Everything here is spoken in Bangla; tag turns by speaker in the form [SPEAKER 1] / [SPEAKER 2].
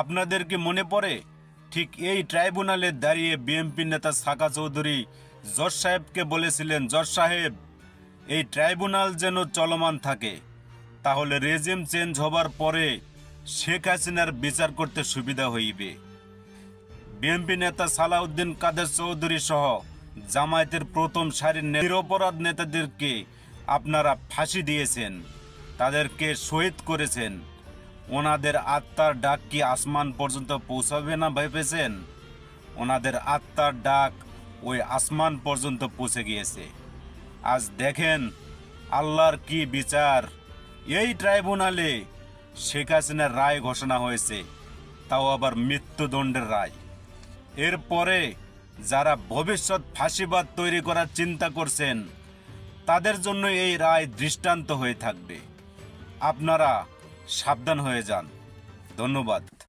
[SPEAKER 1] আপনাদের কি মনে পড়ে? ঠিক এই ট্রাইব্যুনালে দাঁড়িয়ে বিএনপি নেতা সাকা চৌধুরী জজ সাহেবকে বলেছিলেন, জজ সাহেব, এই ট্রাইব্যুনাল যেন চলমান থাকে। তাহলে রেজিম চেঞ্জ হবার পরে শেখ হাসিনার বিচার করতে সুবিধা হইবে। বিএনপি নেতা সালাউদ্দিন কাদের চৌধুরী সহ জামায়াতের প্রথম সারির নিরপরাধ নেতাদেরকে আপনারা ফাঁসি দিয়েছেন, তাদেরকে শহীদ করেছেন। ওনাদের আত্মার ডাক কি আসমান পর্যন্ত পৌঁছাবে না ভেবেছেন? ওনাদের আত্মার ডাক ওই আসমান পর্যন্ত পৌঁছে গিয়েছে। আজ দেখেন আল্লাহর কি বিচার। এই ট্রাইব্যুনালে শেখ হাসিনার রায় ঘোষণা হয়েছে, তাও আবার মৃত্যুদণ্ডের রায়। এরপরে যারা ভবিষ্যৎ ফাঁসিবাদ তৈরি করার চিন্তা করছেন, তাদের জন্য এই রায় দৃষ্টান্ত হয়ে থাকবে। আপনারা সাবধান হয়ে যান। ধন্যবাদ।